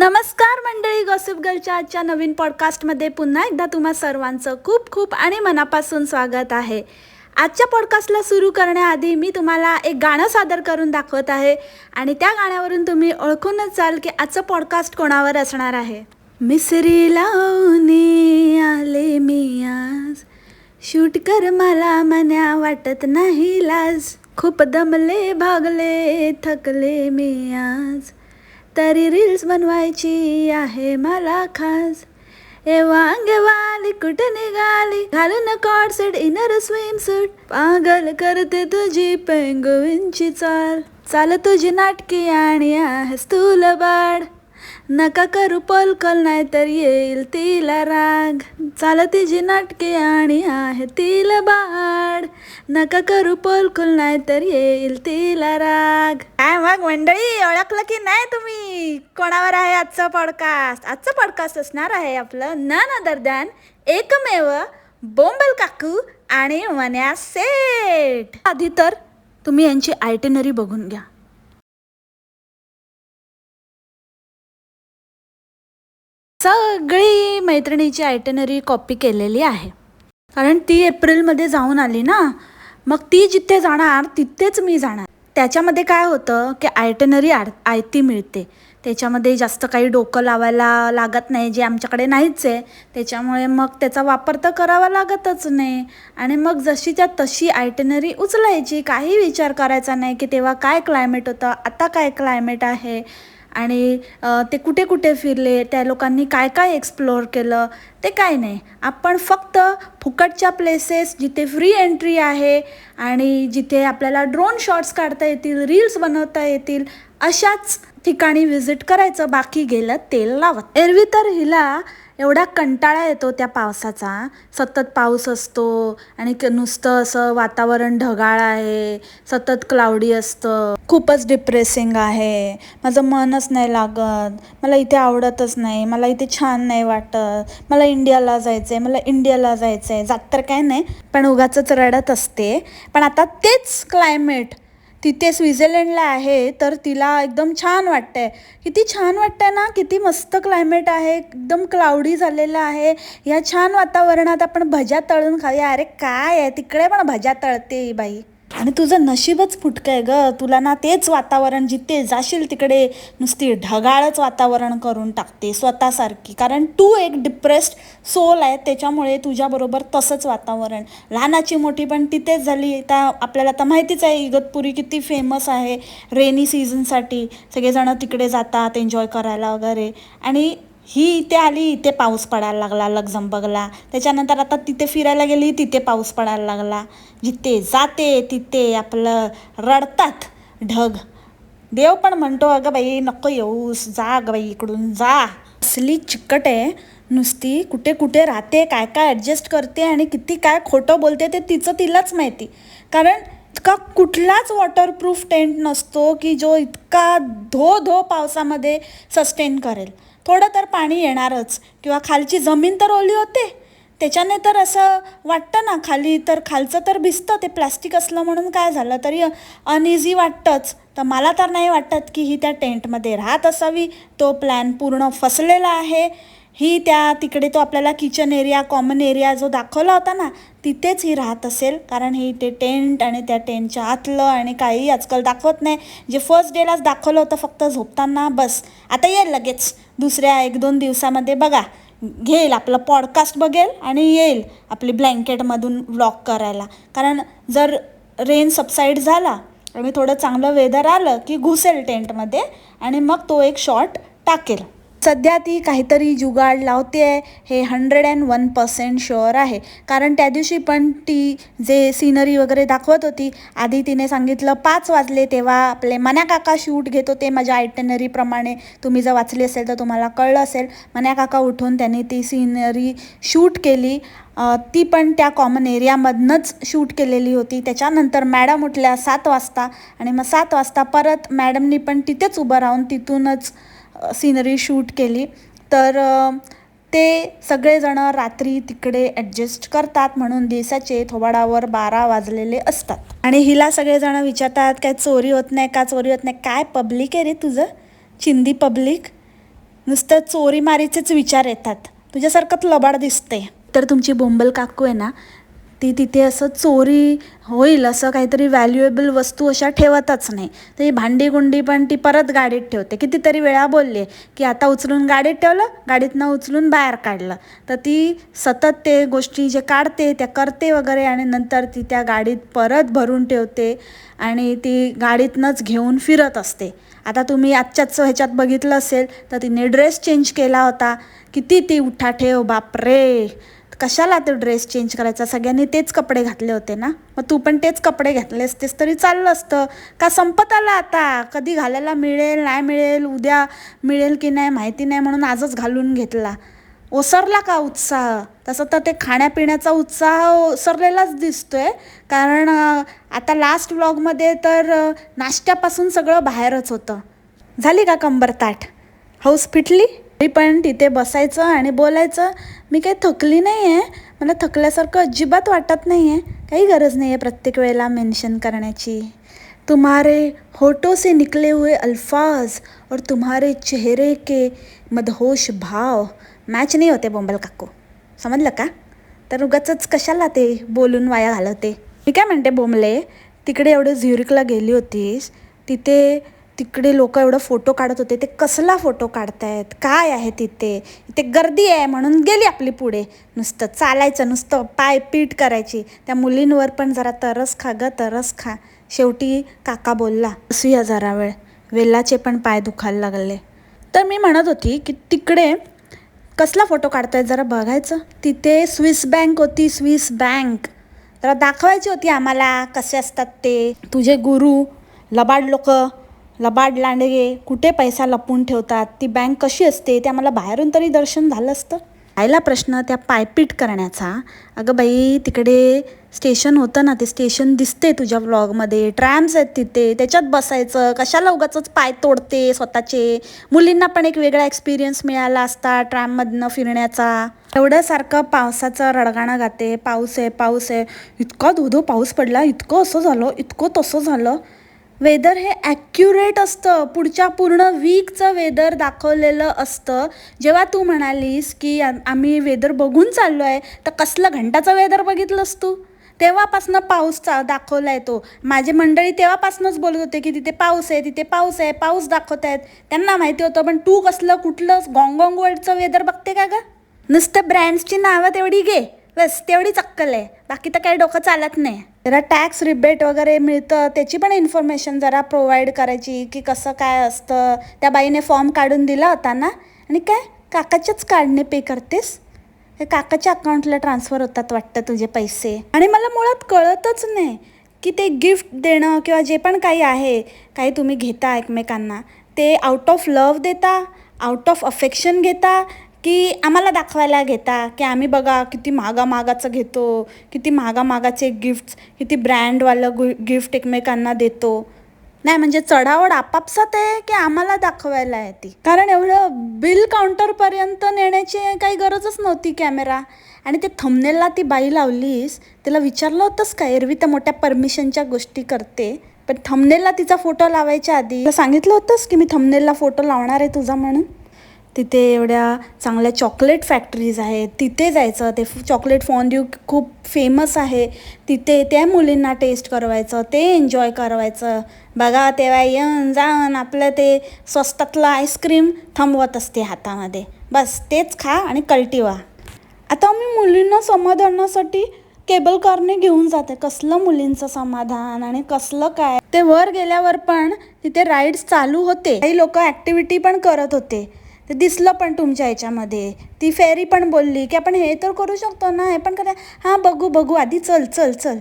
नमस्कार मंडळी गॉसिप गर्लच्या आजच्या नवीन पॉडकास्टमध्ये पुन्हा एकदा तुम्हा सर्वांचं खूप खूप आणि मनापासून स्वागत आहे. आजच्या पॉडकास्टला सुरू करण्याआधी मी तुम्हाला एक गाणं सादर करून दाखवत आहे आणि त्या गाण्यावरून तुम्ही ओळखूनच जाल की आजचं पॉडकास्ट कोणावर असणार आहे. मिसरी लावणी आले मी आज. शूट कर मला मन्या वाटत नाही लाज. खूप दमले भागले थकले मी आज. तरी रील्स बनवायची आहे मला खास. ए वांगेवाली कुठे निघाली? घालून कॉर्सेट इनर स्विम सूट पागल करते तुझी पेंगुइनची चाल. चाल तुझी नाटकी आणि आहे स्थूल बाड नका करू पलकल नाही तर येईल तिला राग. चाल तिची नाटके आणि आहे तिला बाड. नका करू पलकल नाही तर येईल तिला राग. काय मग मंडळी ओळखलं की नाही तुम्ही? कोणावर आहे आजचं पॉडकास्ट आजचं पॉडकास्ट असणार आहे आपलं नन अदर दॅन एकमेव बोंबल काकू आणि मन्या सेठ. आधी तर तुम्ही यांची आयटेनरी बघून घ्या. सगळी मैत्रिणीची आयटेनरी कॉपी केलेली आहे. कारण ती एप्रिलमध्ये जाऊन आली ना मग ती जिथे जाणार तिथेच मी जाणार. त्याच्यामध्ये काय होतं की आयटेनरी आर आयती मिळते. त्याच्यामध्ये जास्त काही डोकं लावायला लागत नाही जे आमच्याकडे नाहीच आहे. त्याच्यामुळे मग त्याचा वापर तर करावा लागतच नाही. आणि मग जशीच्या तशी आयटेनरी उचलायची काही विचार करायचा नाही की तेव्हा काय क्लायमेट होतं आता काय क्लायमेट आहे आणि ते कुठे कुठे फिरले त्या लोकांनी काय काय एक्सप्लोअर केलं ते काय नाही. आपण फक्त फुकटच्या प्लेसेस जिथे फ्री एंट्री आहे आणि जिथे आपल्याला ड्रोन शॉट्स काढता येतील रील्स बनवता येतील अशाच ठिकाणी व्हिजिट करायचं बाकी गेलं तेल लावत. एरवी तर हिला एवढा कंटाळा येतो त्या पावसाचा. सतत पाऊस असतो आणि नुसतं असं वातावरण ढगाळ आहे सतत क्लाउडी असतं. खूपच डिप्रेसिंग आहे. माझं मनच नाही लागत. मला इथे आवडतच नाही. मला इथे छान नाही वाटत. मला इंडियाला जायचं आहे मला इंडियाला जायचं आहे जात तर काय नाही पण उगाचच रडत असते. पण आता तेच क्लायमेट तिथे स्वित्झर्लंडला आहे तर तिला एकदम छान वाटतंय. किती छान वाटतंय ना किती मस्त क्लायमेट आहे एकदम क्लाउडी झालेलं आहे. या छान वातावरणात आपण भज्या तळून खाऊया. अरे काय आहे तिकडे पण भज्या तळते ही बाई. आणि तुझं नशीबच फुटकं आहे ग. तुला ना तेच वातावरण जिथे जाशील तिकडे नुसती ढगाळच वातावरण करून टाकते स्वतःसारखी. कारण तू एक डिप्रेस्ड सोल आहे त्याच्यामुळे तुझ्याबरोबर तसंच वातावरण. लहानाची मोठी पण तिथेच झाली. त्या आपल्याला तर माहितीच आहे इगतपुरी किती फेमस आहे रेनी सीझनसाठी सगळेजणं तिकडे जातात एन्जॉय करायला वगैरे. आणि ही इथे आली इथे पाऊस पडायला लागला लक्झमबर्गला त्याच्यानंतर आता तिथे फिरायला गेली तिथे पाऊस पडायला लागला. जिथे जाते तिथे आपलं रडतात ढग. देव पण म्हणतो अगं बाई नको येऊस जा अगं बाई इकडून जा. असली चिकट आहे नुसती. कुठे कुठे राहते काय काय ॲडजस्ट करते आणि किती काय खोटं बोलते ते तिचं तिलाच माहिती. कारण इतका कुठलाच वॉटरप्रूफ टेंट नसतो की जो इतका धो धो पावसामध्ये सस्टेन करेल. थोडं तर पाणी येणारच किंवा खालची जमीन तर ओली होते. त्याच्याने तर असं वाटतं ना खाली तर खालचं तर भिजतं ते प्लॅस्टिक असलं म्हणून काय झालं तरी अनइझी वाटतंच. तर मला तर नाही वाटत की ही त्या टेंटमध्ये राहत असावी. तो प्लॅन पूर्ण फसलेला आहे. ही त्या तिकडे तो आपल्याला किचन एरिया कॉमन एरिया जो दाखवला होता ना तिथेच ही राहत असेल. कारण ही ते टेंट आणि त्या टेंटच्या आतलं आणि काही आजकाल दाखवत नाही. जे फर्स्ट डेलाच दाखवलं होतं फक्त झोपताना बस. आता येईल लगेच. दुसऱ्या एक दोन दिवसामध्ये बघा. घेईल आपलं पॉडकास्ट बघेल आणि येईल आपली ब्लँकेटमधून व्लॉग करायला. कारण जर रेन सबसाईड झाला आणि थोडं चांगलं वेदर आलं की घुसेल टेंटमध्ये आणि मग तो एक शॉट टाकेल. सध्या ती काहीतरी जुगाड लावते आहे हे hundred and one percent sure आहे. कारण त्या दिवशी पण ती जे सिनरी वगैरे दाखवत होती आधी तिने सांगितलं पाच वाजले तेव्हा आपले मन्या काका शूट घेत होते माझ्या आयटेनरीप्रमाणे तुम्ही जर वाचली असेल तर तुम्हाला कळलं असेल. मन्या काका उठून त्यांनी ती सिनरी शूट केली. ती पण त्या कॉमन एरियामधनंच शूट केलेली होती. त्याच्यानंतर मॅडम उठल्या सात वाजता आणि मग सात वाजता परत मॅडमनी पण तिथेच उभं राहून तिथूनच सीनरी शूट केली तर ते सगळेजणं रात्री तिकडे ॲडजस्ट करतात म्हणून दिवसाचे थोबाडावर बारा वाजलेले असतात. आणि हिला सगळेजणं विचारतात काय चोरी होत नाही का? चोरी होत नाही. काय पब्लिक आहे रे तुझं? चिंदी पब्लिक नुसतं चोरी मारीचेच विचार येतात. तुझ्यासारखंच लबाड दिसते. तर तुमची बोंबल काकू आहे ना ती तिथे असं चोरी होईल असं काहीतरी व्हॅल्युएबल वस्तू अशा ठेवतच नाही. तर ही भांडी गुंडी पण ती परत गाडीत ठेवते. कितीतरी वेळा बोलले की आता उचलून गाडीत ठेवलं गाडीतनं उचलून बाहेर काढलं. तर ती सतत ते गोष्टी जे काढते त्या करते वगैरे आणि नंतर ती त्या गाडीत परत भरून ठेवते आणि ती गाडीतनंच घेऊन फिरत असते. आता तुम्ही आजच्याच ह्याच्यात बघितलं असेल तर तिने ड्रेस चेंज केला होता. किती ती उठा ठेव बापरे! कशाला तो ड्रेस चेंज करायचा? सगळ्यांनी तेच कपडे घातले होते ना? मग तू पण तेच कपडे घातले असतेस तरी चाललं असतं. का संपत आलं आता? कधी घालायला मिळेल नाही मिळेल उद्या मिळेल की नाही माहिती नाही म्हणून आजच घालून घेतला. ओसरला का उत्साह? तसं तर ते खाण्यापिण्याचा उत्साह ओसरलेलाच दिसतोय. कारण आता लास्ट व्लॉगमध्ये तर नाश्त्यापासून सगळं बाहेरच होतं. झाली का कंबर ताट हौस फिटली? मी पण तिथे बसायचं आणि बोलायचं. मी काही थकली नाही आहे मला थकल्यासारखं अजिबात वाटत नाही आहे काही गरज नाही आहे प्रत्येक वेळेला मेन्शन करण्याची. तुम्हारे होठों से निकले हुए अल्फाज और तुम्हारे चेहरे के मदहोश भाव मॅच नाही होते बोंबल काकू. समजलं का? तर उगाच कशाला ते बोलून वाया घालवते? मी काय म्हणते बोंबले तिकडे एवढे झ्युरिकला गेली होतीस तिथे तिकडे लोक एवढं फोटो काढत होते ते कसला फोटो काढतायत? काय आहे तिथे? इथे गर्दी आहे म्हणून गेली आपली पुढे. नुसतं चालायचं नुसतं पाय पीठ करायची. त्या मुलींवर पण जरा तरस खा ग तरस खा. शेवटी काका बोलला बसूया जरा वेळ. वेलाचे पण पाय दुखायला लागले. तर मी म्हणत होती की तिकडे कसला फोटो काढतायत जरा बघायचं. तिथे स्विस बँक होती स्विस बँक. जरा दाखवायची होती आम्हाला कसे असतात ते. तुझे गुरु लबाड लोक लबाड लांडगे कुठे पैसा लपून ठेवतात ती बँक कशी असते ते आम्हाला बाहेरून तरी दर्शन झालं असतं. राहिला प्रश्न त्या पायपीट करण्याचा अगं बाई तिकडे स्टेशन होतं ना ते स्टेशन दिसते तुझ्या व्लॉगमध्ये ट्रॅम्स आहेत तिथे त्याच्यात बसायचं कशाला उगाच पाय तोडते स्वतःचे? मुलींना पण एक वेगळा एक्सपिरियन्स मिळाला असता ट्रॅममधनं फिरण्याचा. एवढं सारखं पावसाचं रडगाणं गाते पाऊस आहे पाऊस आहे. इतका धोधो पाऊस पडला इतकं असं झालं इतकं तसं झालं. वेदर हे ॲक्युरेट असतं. पुढच्या पूर्ण वीकचं वेदर दाखवलेलं असतं. जेव्हा तू म्हणालीस की आम्ही वेदर बघून चाललो आहे तर कसलं घंटाचं वेदर बघितलंस तू? तेव्हापासनं पाऊस चा दाखवला आहे तो. माझे मंडळी तेव्हापासूनच बोलत होते की तिथे पाऊस आहे तिथे पाऊस आहे पाऊस दाखवत आहेत. त्यांना माहिती होतं पण तू कसलं कुठलं गॉंगॉंग वर्ल्डचं वेदर बघते का गं? नुसतं ब्रँड्सची नावं तेवढी घे. बस तेवढीच अक्कल आहे. बाकी तर काही डोकं चालत नाही. जरा टॅक्स रिबेट वगैरे मिळतं त्याची पण इन्फॉर्मेशन जरा प्रोव्हाइड करायची की कसं काय असतं. त्या बाईने फॉर्म काढून दिला होता ना? आणि काय? काकाच्याच कार्डने पे करतेस? हे काकाच्या अकाउंटला ट्रान्सफर होतात वाटतं तुझे पैसे. आणि मला मुळात कळतच नाही की ते गिफ्ट देणं किंवा जे पण काही आहे काही तुम्ही घेता एकमेकांना ते आउट ऑफ लव देता आउट ऑफ अफेक्शन घेता की आम्हाला दाखवायला घेता की आम्ही बघा किती महागा महागाचं घेतो किती महागा मागाचे गिफ्ट्स किती ब्रँडवालं गु गिफ्ट एकमेकांना देतो. नाही म्हणजे चढावड आपापसात आहे की आम्हाला दाखवायला आहे ती? कारण एवढं बिल काउंटरपर्यंत नेण्याची काही गरजच नव्हती कॅमेरा आणि ते थमनेलला ती बाई लावलीस तिला विचारलं होतंस का एरवी तर मोठ्या परमिशनच्या गोष्टी करते पण थमनेलला तिचा फोटो लावायच्या आधी तिला सांगितलं होतंस की मी थमनेलला फोटो लावणार आहे तुझा म्हणून? तिथे एवढ्या चांगल्या चॉकलेट फॅक्टरीज आहेत. तिथे जायचं ते चॉकलेट फॉन्ड्यू खूप फेमस आहे. तिथे त्या मुलींना टेस्ट करवायचं ते एन्जॉय करवायचं. बघा तेव्हा येऊन जाऊन आपलं ते स्वस्तातलं आईस्क्रीम थांबवत असते हातामध्ये. बस तेच खा आणि कल्टिवा आता मी मुलींना समाधानासाठी केबल कारने घेऊन जाते. कसलं मुलींचं समाधान आणि कसलं काय? ते वर गेल्यावर पण तिथे राईड्स चालू होते. काही लोक ॲक्टिव्हिटी पण करत होते. ते दिसलं पण तुमच्या ह्याच्यामध्ये ती फेरी पण बोलली की आपण हे तर करू शकतो ना? हे पण करा. हां बघू बघू आधी चल चल चल.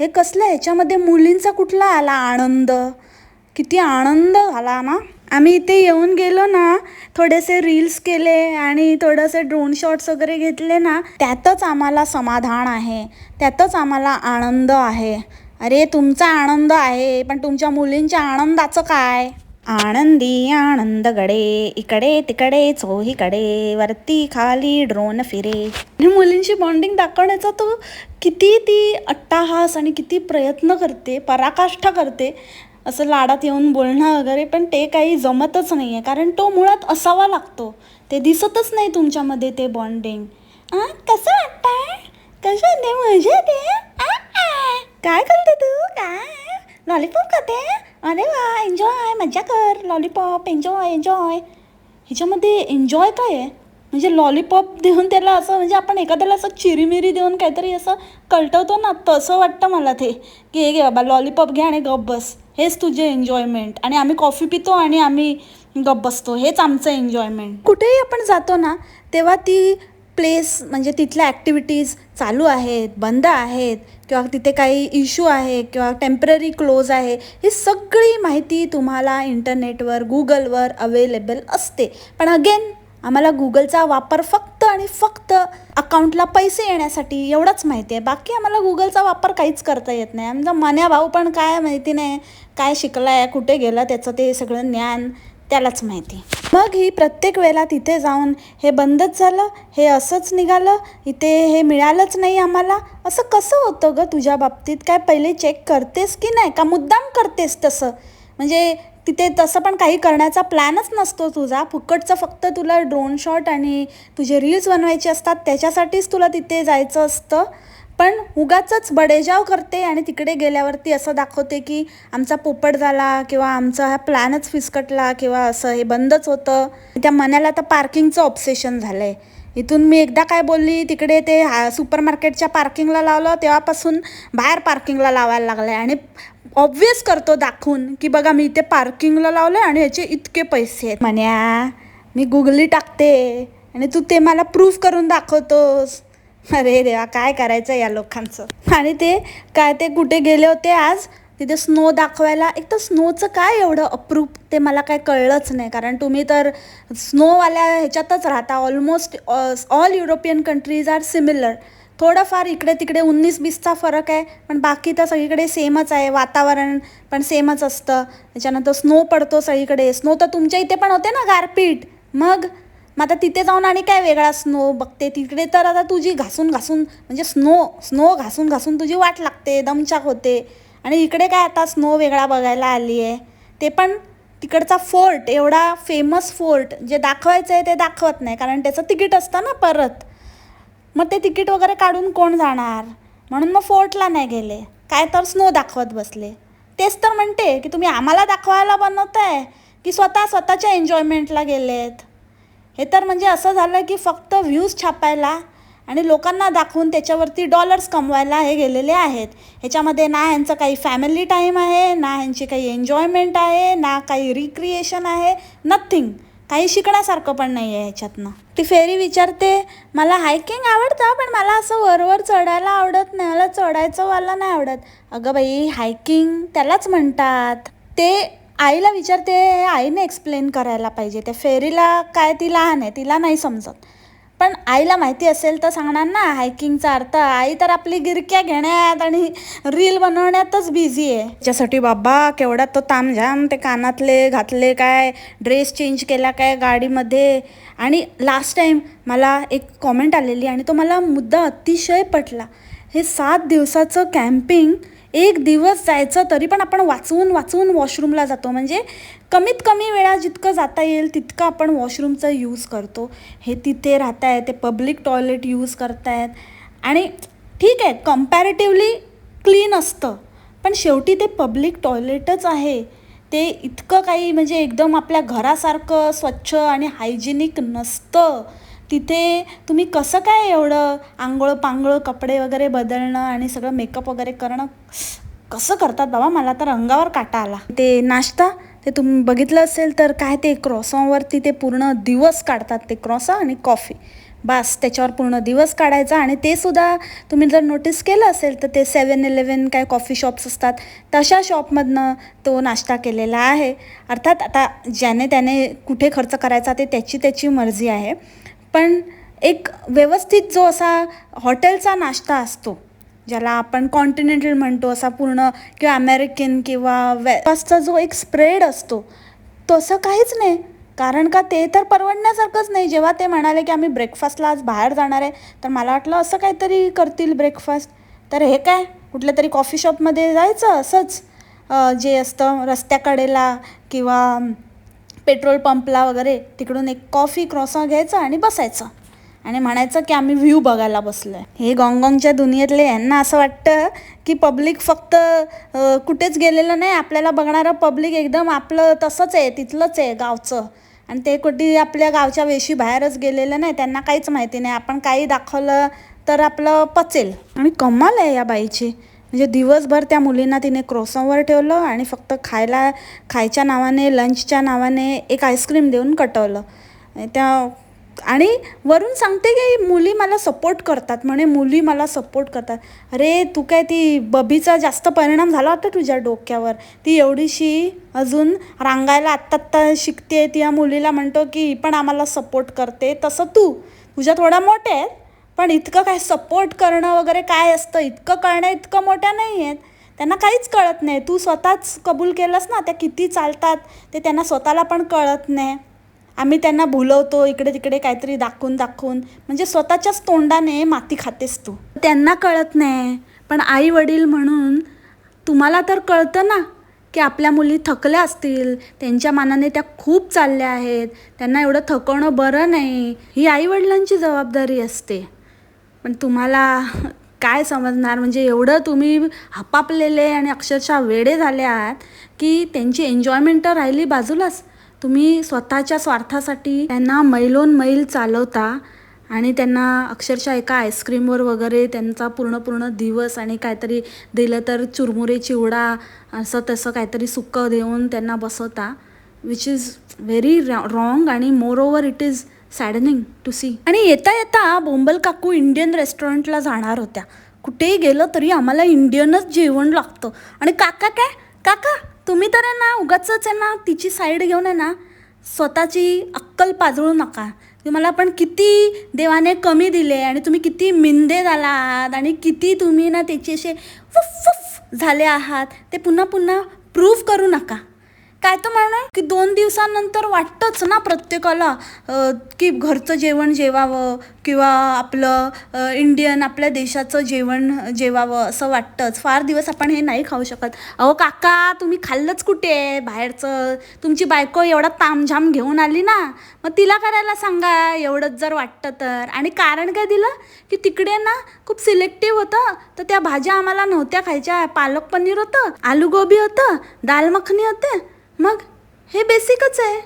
हे कसलं ह्याच्यामध्ये मुलींचा कुठला आला आनंद? किती आनंद झाला ना? आम्ही इथे येऊन गेलो ना थोडेसे रील्स केले आणि थोडेसे ड्रोन शॉट्स वगैरे घेतले ना त्यातच आम्हाला समाधान आहे. त्यातच आम्हाला आनंद आहे. अरे तुमचा आनंद आहे पण तुमच्या मुलींच्या आनंदाचं काय? आनंदी आनंद गडे इकडे तिकडे चोहीकडे वरती खाली ड्रोन फिरे. आणि बॉन्डिंग दाखवण्याचा तो किती ती अट्टाहास आणि किती प्रयत्न करते पराकाष्ठा करते असं लाडात येऊन बोलणं वगैरे पण ते काही जमतच नाही आहे कारण तो मुळात असावा लागतो. ते दिसतच नाही तुमच्यामध्ये ते बॉन्डिंग कसं वाटतंय कसं ते मजा ते काय करते तू? काय? लॉलीपॉप खाते? अरे वा एन्जॉय मजा कर लॉलीपॉप एन्जॉय एन्जॉय ह्याच्यामध्ये एन्जॉय काय आहे म्हणजे लॉलीपॉप देऊन त्याला असं म्हणजे आपण एखाद्याला असं चिरीमिरी देऊन काहीतरी असं कलटवतो ना तसं वाटतं मला ते की हे घे बाबा लॉलीपॉप घ्या आणि गप बस हेच तुझे एन्जॉयमेंट आणि आम्ही कॉफी पितो आणि आम्ही गप बसतो हेच आमचं एन्जॉयमेंट कुठेही आपण जातो ना तेव्हा ती प्लेस म्हणजे तिथल्या ॲक्टिव्हिटीज चालू आहेत बंद आहेत किंवा तिथे काही इश्यू आहे किंवा टेंपररी क्लोज आहे ही सगळी माहिती तुम्हाला इंटरनेटवर गुगलवर अवेलेबल असते. पण अगेन आम्हाला गुगलचा वापर फक्त आणि फक्त अकाउंटला पैसे येण्यासाठी एवढंच माहिती आहे. बाकी आम्हाला गुगलचा वापर काहीच करता येत नाही. आमचा मन्या भाऊ पण काय माहिती नाही. काय शिकला आहे कुठे गेला त्याचं ते सगळं ज्ञान त्यालाच माहिती. मग ही प्रत्येक वेळेला तिथे जाऊन हे बंदच झालं हे असंच निघालं इथे हे मिळालंच नाही आम्हाला. असं कसं होतं ग? तुझ्या बाबतीत काय पहिले चेक करतेस की नाही? का मुद्दाम करतेस तसं? म्हणजे तिथे तसं पण काही करण्याचा प्लॅनच नसतो तुझा. फुकटचं फक्त तुला ड्रोन शॉट आणि तुझे रील्स बनवायचे असतात त्याच्यासाठीच तुला तिथे जायचं असतं. पण उगाच बडेजाव करते आणि तिकडे गेल्यावरती असं दाखवते की आमचा पोपट झाला किंवा आमचा हा प्लॅनच फिसकटला किंवा असं हे बंदच होतं. त्या मनाला तर पार्किंगचं ऑब्सेशन झालं आहे इथून मी एकदा काय बोलली तिकडे ते हा सुपर मार्केटच्या पार्किंगला लावलं तेव्हापासून बाहेर पार्किंगला लावायला लागलं आहे आणि ऑब्वियस करतो दाखवून की बघा मी इथे पार्किंगला लावलं आणि ह्याचे इतके पैसे आहेत. म्हण्या मी गुगली टाकते आणि तू ते मला प्रूफ करून दाखवतोस. अरे देवा काय करायचं या लोकांचं? आणि ते काय ते कुठे गेले होते आज? तिथे स्नो दाखवायला. एक तर स्नोचं काय एवढं अप्रूप? ते मला काय कळलंच नाही. कारण तुम्ही तर स्नोवाल्या ह्याच्यातच राहता. Almost all European countries are similar थोडंफार इकडे तिकडे उन्नीस बीसचा फरक आहे. पण बाकी तर सगळीकडे सेमच आहे. वातावरण पण सेमच असतं. त्याच्यानंतर स्नो पडतो सगळीकडे. स्नो तर तुमच्या इथे पण होते ना गारपीट? मग? मग आता तिथे जाऊन आणि काय वेगळा स्नो बघते? तिकडे तर आता तुझी घासून घासून म्हणजे स्नो स्नो घासून घासून तुझी वाट लागते दमचाक होते. आणि इकडे काय आता स्नो वेगळा बघायला आली आहे. ते पण तिकडचा फोर्ट एवढा फेमस फोर्ट जे दाखवायचं आहे ते दाखवत नाही कारण त्याचं तिकीट असतं ना परत. मग ते तिकीट वगैरे काढून कोण जाणार? म्हणून मग फोर्टला नाही गेले. काय तर स्नो दाखवत बसले. तेच तर म्हणते की तुम्ही आम्हाला दाखवायला बनवताय की स्वतः स्वतःच्या एन्जॉयमेंटला गेलेत. हे तर म्हणजे असं झालं की फक्त व्ह्यूज छापायला आणि लोकांना दाखवून त्याच्यावरती डॉलर्स कमवायला हे गेलेले आहेत. ह्याच्यामध्ये ना ह्यांचं काही फॅमिली टाईम आहे ना ह्यांची काही एन्जॉयमेंट आहे ना काही रिक्रिएशन आहे नथिंग काही शिकण्यासारखं पण नाही आहे ह्याच्यातनं. ती फेरी विचारते मला हायकिंग आवडतं पण मला असं वरवर चढायला आवडत नाही मला चढायचं वाला नाही आवडत. अगं बाई हायकिंग त्यालाच म्हणतात. ते आईला विचारते हे आईने एक्सप्लेन करायला पाहिजे त्या फेरीला काय ती लहान आहे तिला नाही समजत. पण आईला माहिती असेल तर सांगणार ना हायकिंगचा अर्थ. आई तर आपली गिरक्या घेण्यात आणि रील बनवण्यातच बिझी आहे. त्याच्यासाठी बाबा केवढा तो तामझाम ते कानातले घातले काय ड्रेस चेंज केला काय गाडीमध्ये. आणि लास्ट टाईम मला एक कॉमेंट आलेली आणि तो मला मुद्दा अतिशय पटला. हे सात दिवसाचं कॅम्पिंग एक दिवस जायचं तरी पण आपण वाचवून वाचवून वॉशरूमला जातो. म्हणजे कमीत कमी वेळा जितकं जाता येईल तितकं आपण वॉशरूमचा यूज करतो. हे तिथे राहत आहे ते पब्लिक टॉयलेट यूज करतायत. आणि ठीक आहे कम्पॅरेटिवली क्लीन असतं. पण शेवटी ते पब्लिक टॉयलेटच आहे. ते इतकं काही म्हणजे एकदम आपल्या घरासारखं स्वच्छ आणि हायजेनिक नसतं. तिथे तुम्ही कसं काय एवढं आंघोळ पांघोळ कपडे वगैरे बदलणं आणि सगळं मेकअप वगैरे करणं कसं करतात बाबा? मला तर अंगावर काटा आला. ते नाश्ता ते तुम्ही बघितलं असेल तर काय ते क्रॉसॉनवरती ते पूर्ण दिवस काढतात ते क्रॉसा आणि कॉफी बस त्याच्यावर पूर्ण दिवस काढायचा आणि ते सुद्धा तुम्ही जर नोटीस केलं असेल तर ते सेवन इलेवन काय कॉफी शॉप्स असतात तशा शॉपमधनं तो नाश्ता केलेला आहे. अर्थात आता ज्याने त्याने कुठे खर्च करायचा ते त्याची त्याची मर्जी आहे. पण एक व्यवस्थित जो असा हॉटेलचा नाश्ता असतो ज्याला आपण कॉन्टिनेंटल म्हणतो असा पूर्ण किंवा अमेरिकन किंवा वेस्टचा जो एक स्प्रेड असतो तसं काहीच नाही. कारण का ते तर परवडण्यासारखंच नाही. जेव्हा ते म्हणाले की आम्ही ब्रेकफास्टला आज बाहेर जाणार आहे तर मला वाटलं असं काहीतरी करतील ब्रेकफास्ट तर हे काय? कुठल्या तरी कॉफी शॉपमध्ये जायचं असंच. जे असतं रस्त्याकडेला किंवा पेट्रोल पंपला वगैरे तिकडून एक कॉफी क्रॉसा घ्यायचा आणि बसायचं. आणि म्हणायचं की आम्ही व्ह्यू बघायला बसलो आहे हे गॉंगॉंगच्या दुनियेतले यांना असं वाटतं की पब्लिक फक्त कुठेच गेलेलं नाही आपल्याला बघणारं पब्लिक एकदम आपलं तसंच आहे तिथलंच आहे गावचं. आणि ते कुठे आपल्या गावच्या वेशी बाहेरच गेलेलं नाही त्यांना काहीच माहिती नाही. आपण काही दाखवलं तर आपलं पचेल. आणि कमाल आहे या बाईची. म्हणजे दिवसभर त्या मुलींना तिने क्रोसॉवर ठेवलं आणि फक्त खायला खायच्या नावाने लंचच्या नावाने एक आईस्क्रीम देऊन कटवलं. त्या आणि वरून सांगते की मुली मला सपोर्ट करतात म्हणे मुली मला सपोर्ट करतात. अरे तू काय ती बबीचा जास्त परिणाम झाला होता तुझ्या डोक्यावर? ती एवढीशी अजून रांगायला आत्ता आत्ता शिकते ती या मुलीला म्हणतो की पण आम्हाला सपोर्ट करते. तसं तू तुझ्या थोड्या मोठ्या आहेत. पण इतकं काय सपोर्ट करणं वगैरे काय असतं? इतकं करणं इतकं मोठ्या नाही आहेत. त्यांना काहीच कळत नाही. तू स्वतःच कबूल केलंस ना त्या किती चालतात ते त्यांना स्वतःला पण कळत नाही. आम्ही त्यांना भुलवतो इकडे तिकडे काहीतरी दाखवून दाखवून. म्हणजे स्वतःच्याच तोंडाने माती खातेस तू. त्यांना कळत नाही. पण आई वडील म्हणून तुम्हाला तर कळतं ना की आपल्या मुली थकल्या असतील. त्यांच्या मानाने त्या खूप चालल्या आहेत. त्यांना एवढं थकवणं बरं नाही. ही आईवडिलांची जबाबदारी असते. पण तुम्हाला काय समजणार? म्हणजे एवढं तुम्ही हपापलेले आणि अक्षरशः वेडे झाले आहात की त्यांची एन्जॉयमेंट तर राहिली बाजूलाच. तुम्ही स्वतःच्या स्वार्थासाठी त्यांना मैलोन मैल चालवता आणि त्यांना अक्षरशः एका आईस्क्रीमवर वगैरे त्यांचा पूर्ण पूर्ण दिवस आणि काहीतरी दिलं तर चुरमुरे चिवडा असं तसं काहीतरी सुक्कं देऊन त्यांना बसवता विच इज व्हेरी रॉंग आणि more it is saddening to see. आणि येता येता बोंबल काकू इंडियन रेस्टॉरंटला जाणार होत्या. कुठेही गेलं तरी आम्हाला इंडियनच जेवण लागतं. आणि काका काय? काका तुम्ही तर आहे ना उगाच आहे ना तिची साईड घेऊन आहे ना स्वतःची अक्कल पाजळू नका. तुम्हाला पण किती देवाने कमी दिले आणि तुम्ही किती मिंदे झाला आहात आणि किती तुम्ही ना त्याचे असे फुफ फुफ झाले आहात. ते पुन्हा पुन्हा प्रूव्ह करू नका. काय तर म्हणणार की दोन दिवसानंतर वाटतंच ना प्रत्येकाला की घरचं जेवण जेवावं किंवा आपलं इंडियन आपल्या देशाचं जेवण जेवावं असं वाटतंच. फार दिवस आपण हे नाही खाऊ शकत. अहो काका तुम्ही खाल्लंच कुठे? आहे बाहेरचं तुमची बायको एवढा तामझाम घेऊन आली ना मग तिला करायला सांगा एवढंच जर वाटतं तर. आणि कारण काय दिलं? की तिकडे ना खूप सिलेक्टिव्ह होतं तर त्या भाज्या आम्हाला नव्हत्या खायच्या. पालक पनीर होतं आलू गोबी होतं दाल मखनी होते मग? हे बेसिकच आहे.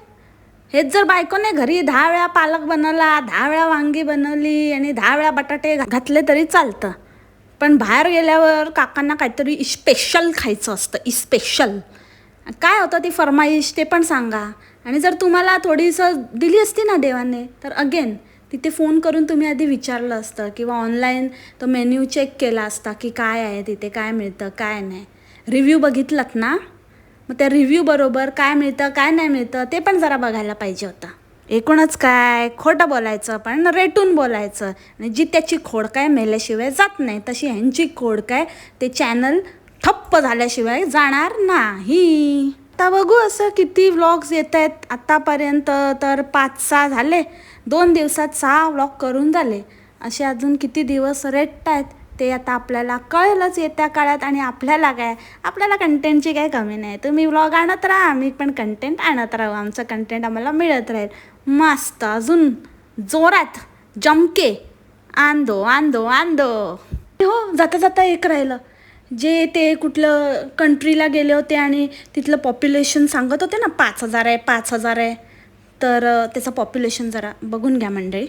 हेच जर बायकोने घरी दहा वेळा पालक बनवला दहा वेळा वांगी बनवली आणि दहा वेळा बटाटे घातले तरी चालतं. पण बाहेर गेल्यावर काकांना काहीतरी स्पेशल खायचं असतं स्पेशल काय होतं ती फरमाईश ते पण सांगा. आणि जर तुम्हाला थोडीसं दिली असती ना देवाने तर अगेन तिथे फोन करून तुम्ही आधी विचारलं असतं किंवा ऑनलाईन तो मेन्यू चेक केला असता की काय आहे तिथे काय मिळतं काय नाही. रिव्ह्यू बघितलात ना? मग त्या रिव्ह्यू बरोबर काय मिळतं काय नाही मिळतं ते पण जरा बघायला पाहिजे होतं. एकूणच काय खोटं बोलायचं पण रेटून बोलायचं. आणि जी त्याची खोड काय मेल्याशिवाय जात नाही तशी ह्यांची खोड काय ते चॅनल ठप्प झाल्याशिवाय जाणार नाही. आता बघू असं किती व्लॉग्स येत आहेत. आत्तापर्यंत तर पाच सहा झाले. दोन दिवसात सहा व्लॉग करून झाले. असे अजून किती दिवस रेट आहेत? ते आता आपल्याला कळेलच येत्या काळात आणि आपल्याला काय आपल्याला कंटेंटची काय कमी नाही. तुम्ही व्लॉग आणत राहा आम्ही पण कंटेंट आणत राहू. आमचं कंटेंट आम्हाला मिळत राहील. मस्त अजून जोरात जमके आंदो आंदो आंदो. हो जाता जाता एक राहिलं. जे ते कुठलं कंट्रीला गेले होते आणि तिथलं पॉप्युलेशन सांगत होते ना पाच हजार आहे पाच हजार आहे. तर त्याचं पॉप्युलेशन जरा बघून घ्या मंडळी.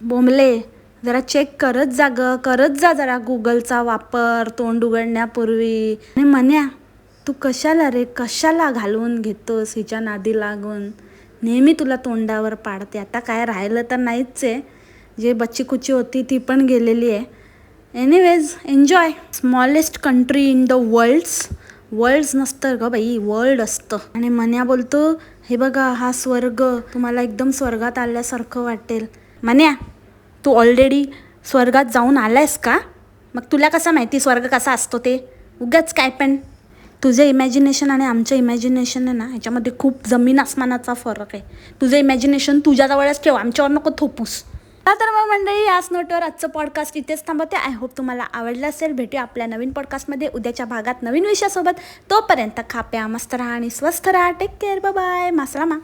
बोंबले. जरा चेक करत जा ग करत जा जरा गुगलचा वापर तोंड उघडण्यापूर्वी. आणि म्हण्या तू कशाला रे कशाला घालवून घेतोस हिच्या नादी लागून? नेहमी तुला तोंडावर पाडते. आता काय राहिलं तर नाहीच आहे. जे बच्ची कुची होती ती पण गेलेली आहे. Anyways enjoy smallest country in the worlds worlds नसतं ग बाई वर्ल्ड असतं. आणि मन्या बोलतो हे बघा हा स्वर्ग तुम्हाला एकदम स्वर्गात आल्यासारखं वाटेल. मन्या तू ऑलरेडी स्वर्गात जाऊन आलायस का? मग तुला कसं माहिती स्वर्ग कसा असतो ते? उगाच काय पण. तुझं इमॅजिनेशन आणि आमचं इमॅजिनेशन आहे ना ह्याच्यामध्ये खूप जमीन आसमानाचा फरक आहे. तुझं इमॅजिनेशन तुझ्याजवळच ठेव आमच्यावर नको थोपूस. तर मग मंडळी याच नोटवर आजचं पॉडकास्ट इथेच थांबवते. आय होप तुम्हाला आवडलं असेल. भेटूया आपल्या नवीन पॉडकास्टमध्ये उद्याच्या भागात नवीन विषयासोबत. तोपर्यंत खाप्या मस्त राहा आणि स्वस्थ राहा. Take care bye मासलामा